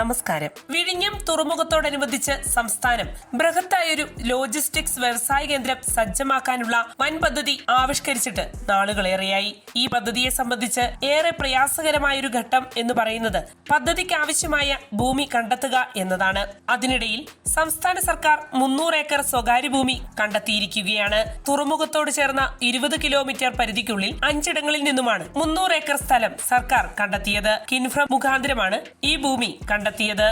നമസ്കാരം. വിഴിഞ്ഞം തുറമുഖത്തോടനുബന്ധിച്ച് സംസ്ഥാനം ബൃഹത്തായൊരു ലോജിസ്റ്റിക്സ് വ്യവസായ കേന്ദ്രം സജ്ജമാക്കാനുള്ള വൻ പദ്ധതി ആവിഷ്കരിച്ചിട്ട് നാളുകളേറെയായി. ഈ പദ്ധതിയെ സംബന്ധിച്ച് ഏറെ പ്രയാസകരമായൊരു ഘട്ടം എന്ന് പറയുന്നത് പദ്ധതിക്ക് ആവശ്യമായ ഭൂമി കണ്ടെത്തുക എന്നതാണ്. അതിനിടയിൽ സംസ്ഥാന സർക്കാർ മുന്നൂറ് ഏക്കർ സ്വകാര്യ ഭൂമി കണ്ടെത്തിയിരിക്കുകയാണ്. തുറമുഖത്തോട് ചേർന്ന ഇരുപത് കിലോമീറ്റർ പരിധിക്കുള്ളിൽ അഞ്ചിടങ്ങളിൽ നിന്നുമാണ് മുന്നൂറ് ഏക്കർ സ്ഥലം സർക്കാർ കണ്ടെത്തിയത്. കിൻഫ്ര മുഖാന്തരമാണ് ഈ ഭൂമി കണ്ടെത്തിയത്.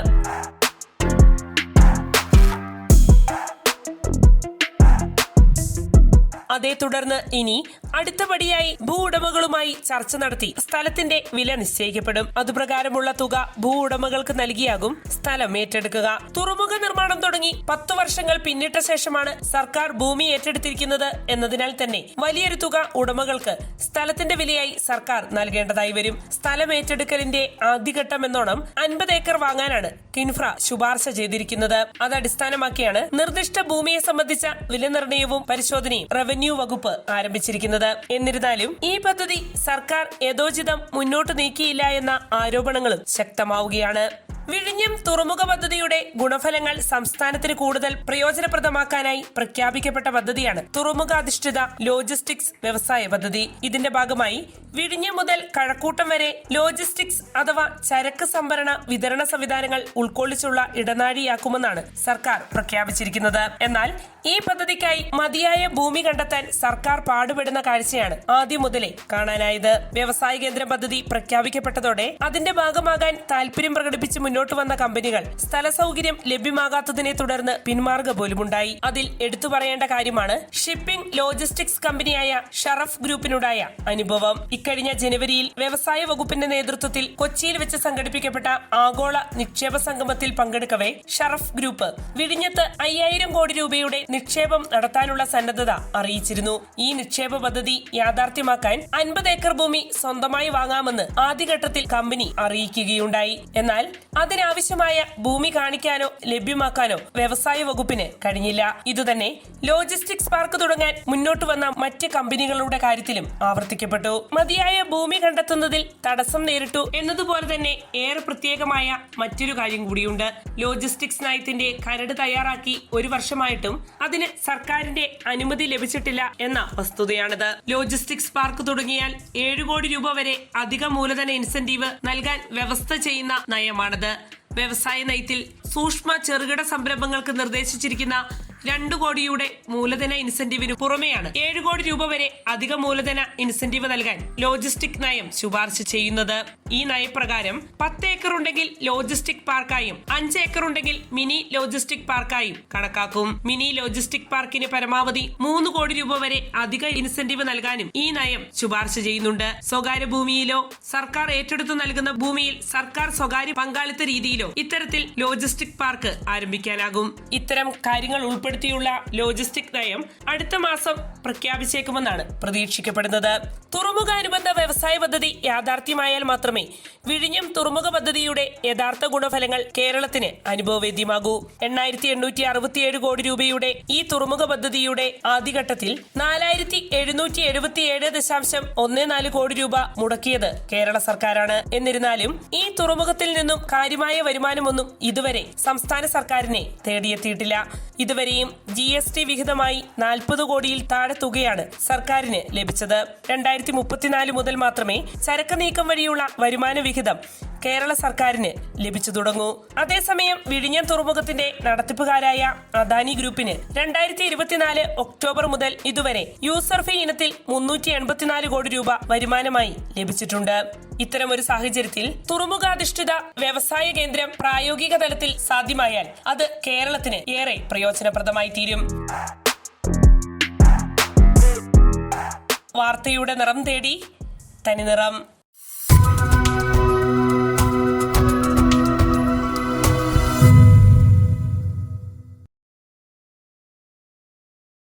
അതേ തുടർന്ന് ഇനി അടുത്ത പടിയായി ഭൂ ഉടമകളുമായി ചർച്ച നടത്തി. സ്ഥലത്തിന്റെ വില നിശ്ചയിക്കപ്പെടും. അതുപ്രകാരമുള്ള തുക ഭൂ ഉടമകൾക്ക് നൽകിയാകും. സ്ഥലം ഏറ്റെടുക്കുക. തുറമുഖ നിർമ്മാണം തുടങ്ങി പത്തു വർഷങ്ങൾ പിന്നിട്ട ശേഷമാണ് സർക്കാർ ഭൂമി ഏറ്റെടുത്തിരിക്കുന്നത് എന്നതിനാൽ തന്നെ വലിയൊരു തുക ഉടമകൾക്ക് സ്ഥലത്തിന്റെ വിലയായി സർക്കാർ നൽകേണ്ടതായി വരും. സ്ഥലം ഏറ്റെടുക്കലിന്റെ ആദ്യഘട്ടം എന്നോണം അൻപത് ഏക്കർ വാങ്ങാനാണ് കിൻഫ്ര ശുപാർശ ചെയ്തിരിക്കുന്നത്. അത് അടിസ്ഥാനമാക്കിയാണ് നിർദ്ദിഷ്ട ഭൂമിയെ സംബന്ധിച്ച വില നിർണയവും പരിശോധനയും റവന്യൂ വകുപ്പ് ആരംഭിച്ചിരിക്കുന്നത്. എന്നിരുന്നാലും ഈ പദ്ധതി സർക്കാർ യഥോചിതം മുന്നോട്ട് നീക്കിയില്ല എന്ന ആരോപണങ്ങളും ശക്തമാവുകയാണ്. വിഴിഞ്ഞം തുറമുഖ പദ്ധതിയുടെ ഗുണഫലങ്ങൾ സംസ്ഥാനത്തിന് കൂടുതൽ പ്രയോജനപ്രദമാക്കാനായി പ്രഖ്യാപിക്കപ്പെട്ട പദ്ധതിയാണ് തുറമുഖ അധിഷ്ഠിത ലോജിസ്റ്റിക്സ് വ്യവസായ പദ്ധതി. ഇതിന്റെ ഭാഗമായി വിഴിഞ്ഞം മുതൽ കഴക്കൂട്ടം വരെ ലോജിസ്റ്റിക്സ് അഥവാ ചരക്ക് സംഭരണ വിതരണ സംവിധാനങ്ങൾ ഉൾക്കൊള്ളിച്ചുള്ള ഇടനാഴിയാക്കുമെന്നാണ് സർക്കാർ പ്രഖ്യാപിച്ചിരിക്കുന്നത്. എന്നാൽ ഈ പദ്ധതിക്കായി മതിയായ ഭൂമി കണ്ടെത്താൻ സർക്കാർ പാടുപെടുന്ന കാഴ്ചയാണ് ആദ്യം മുതലേ കാണാനായത്. വ്യവസായ കേന്ദ്ര പദ്ധതി പ്രഖ്യാപിക്കപ്പെട്ടതോടെ അതിന്റെ ഭാഗമാകാൻ താൽപര്യം പ്രകടിപ്പിച്ച് മുന്നോട്ട് വന്ന കമ്പനികൾ സ്ഥല സൗകര്യം ലഭ്യമാകാത്തതിനെ തുടർന്ന് പിന്മാർഗ പോലുമുണ്ടായി. അതിൽ എടുത്തു പറയേണ്ട കാര്യമാണ് ഷിപ്പിംഗ് ലോജിസ്റ്റിക്സ് കമ്പനിയായ ഷറഫ് ഗ്രൂപ്പിനുണ്ടായ അനുഭവം. ഇക്കഴിഞ്ഞ ജനുവരിയിൽ വ്യവസായ വകുപ്പിന്റെ നേതൃത്വത്തിൽ കൊച്ചിയിൽ വെച്ച് സംഘടിപ്പിക്കപ്പെട്ട ആഗോള നിക്ഷേപ സംഗമത്തിൽ പങ്കെടുക്കവേ ഷറഫ് ഗ്രൂപ്പ്. വിഴിഞ്ഞത്ത് അയ്യായിരം കോടി രൂപയുടെ നിക്ഷേപം നടത്താനുള്ള സന്നദ്ധത അറിയിച്ചിരുന്നു. ഈ നിക്ഷേപ പദ്ധതി യാഥാർത്ഥ്യമാക്കാൻ അൻപത് ഏക്കർ ഭൂമി സ്വന്തമായി വാങ്ങാമെന്ന് ആദ്യഘട്ടത്തിൽ കമ്പനി അറിയിക്കുകയുണ്ടായി. എന്നാൽ അതിനാവശ്യമായ ഭൂമി കാണിക്കാനോ ലഭ്യമാക്കാനോ വ്യവസായ വകുപ്പിന് കഴിഞ്ഞില്ല. ഇതുതന്നെ ലോജിസ്റ്റിക്സ് പാർക്ക് തുടങ്ങാൻ മുന്നോട്ട് വന്ന മറ്റ് കമ്പനികളുടെ കാര്യത്തിലും ആവർത്തിക്കപ്പെട്ടു. മതിയായ ഭൂമി കണ്ടെത്തുന്നതിൽ തടസ്സം നേരിട്ടു എന്നതുപോലെ തന്നെ ഏറെ പ്രത്യേകമായ മറ്റൊരു കാര്യം കൂടിയുണ്ട്. ലോജിസ്റ്റിക്സ് നയത്തിന്റെ കരട് തയ്യാറാക്കി ഒരു വർഷമായിട്ടും അതിന് സർക്കാരിന്റെ അനുമതി ലഭിച്ചിട്ടില്ല എന്ന വസ്തുതയാണിത്. ലോജിസ്റ്റിക്സ് പാർക്ക് തുടങ്ങിയാൽ ഏഴ് കോടി രൂപ വരെ അധിക മൂലധന ഇൻസെന്റീവ് നൽകാൻ വ്യവസ്ഥ ചെയ്യുന്ന നയമാണിത്. വ്യവസായ നയത്തിൽ സൂക്ഷ്മ ചെറുകിട സംരംഭങ്ങൾക്ക് നിർദ്ദേശിച്ചിരിക്കുന്ന രണ്ടു കോടിയുടെ മൂലധന ഇൻസെന്റീവിന് പുറമെയാണ് ഏഴ് കോടി രൂപ വരെ അധിക മൂലധന ഇൻസെന്റീവ് നൽകാൻ ലോജിസ്റ്റിക് നയം ശുപാർശ ചെയ്യുന്നത്. ഈ നയപ്രകാരം പത്ത് ഏക്കർ ഉണ്ടെങ്കിൽ ലോജിസ്റ്റിക് പാർക്കായും അഞ്ച് ഏക്കർ ഉണ്ടെങ്കിൽ മിനി ലോജിസ്റ്റിക് പാർക്കായും കണക്കാക്കും. മിനി ലോജിസ്റ്റിക് പാർക്കിന് പരമാവധി മൂന്ന് കോടി രൂപ വരെ അധിക ഇൻസെന്റീവ് നൽകാനും ഈ നയം ശുപാർശ ചെയ്യുന്നുണ്ട്. സ്വകാര്യ ഭൂമിയിലോ സർക്കാർ ഏറ്റെടുത്തു നൽകുന്ന ഭൂമിയിൽ സർക്കാർ സ്വകാര്യ പങ്കാളിത്ത രീതിയിലോ ഇത്തരത്തിൽ ലോജിസ്റ്റിക് പാർക്ക് ആരംഭിക്കാനാകും. ഇത്തരം കാര്യങ്ങൾ ഉൾപ്പെടുത്തിയുള്ള ലോജിസ്റ്റിക് നയം അടുത്ത മാസം പ്രഖ്യാപിച്ചേക്കുമെന്നാണ് പ്രതീക്ഷിക്കപ്പെടുന്നത്. തുറമുഖ അനുബന്ധ വ്യവസായ പദ്ധതി യാഥാർത്ഥ്യമായാൽ മാത്രമേ വിഴിഞ്ഞം തുറമുഖ പദ്ധതിയുടെ യഥാർത്ഥ ഗുണഫലങ്ങൾ കേരളത്തിന് അനുഭവവേദ്യമാകൂ. എണ്ണായിരത്തി എണ്ണൂറ്റി അറുപത്തിയേഴ് കോടി രൂപയുടെ ഈ തുറമുഖ പദ്ധതിയുടെ ആദ്യഘട്ടത്തിൽ നാലായിരത്തി എഴുന്നൂറ്റി എഴുപത്തിയേഴ് ദശാംശം നാല് കോടി രൂപ മുടക്കിയത് കേരള സർക്കാരാണ്. എന്നിരുന്നാലും ഈ തുറമുഖത്തിൽ നിന്നും കാര്യമായ വരുമാനമൊന്നും ഇതുവരെ സംസ്ഥാന സർക്കാരിനെ തേടിയെത്തിയിട്ടില്ല. ഇതുവരെയും ജി എസ് ടി വിഹിതമായി നാൽപ്പത് കോടിയിൽ താഴെ തുകയാണ് സർക്കാരിന് ലഭിച്ചത്. രണ്ടായിരത്തി മുപ്പത്തിനാല് മുതൽ മാത്രമേ ചരക്ക് നീക്കം വഴിയുള്ള വരുമാന വിഹിതം കേരള സർക്കാരിന് ലഭിച്ചു തുടങ്ങൂ. അതേസമയം വിഴിഞ്ഞം തുറമുഖത്തിന്റെ നടത്തിപ്പുകാരായ അദാനി ഗ്രൂപ്പിന് രണ്ടായിരത്തി ഇരുപത്തിനാല് ഒക്ടോബർ മുതൽ ഇതുവരെ യൂസർ ഫീ ഇനത്തിൽ മുന്നൂറ്റി എൺപത്തിനാല് കോടി രൂപ വരുമാനമായി ലഭിച്ചിട്ടുണ്ട്. ഇത്തരമൊരു സാഹചര്യത്തിൽ തുറമുഖാധിഷ്ഠിത വ്യവസായ കേന്ദ്രം പ്രായോഗിക തലത്തിൽ സാധ്യമായാൽ അത് കേരളത്തിന് ഏറെ പ്രയോജനപ്രദമായി തീരും. വാർത്തയുടെ നിറം തേടി തനി നിറം.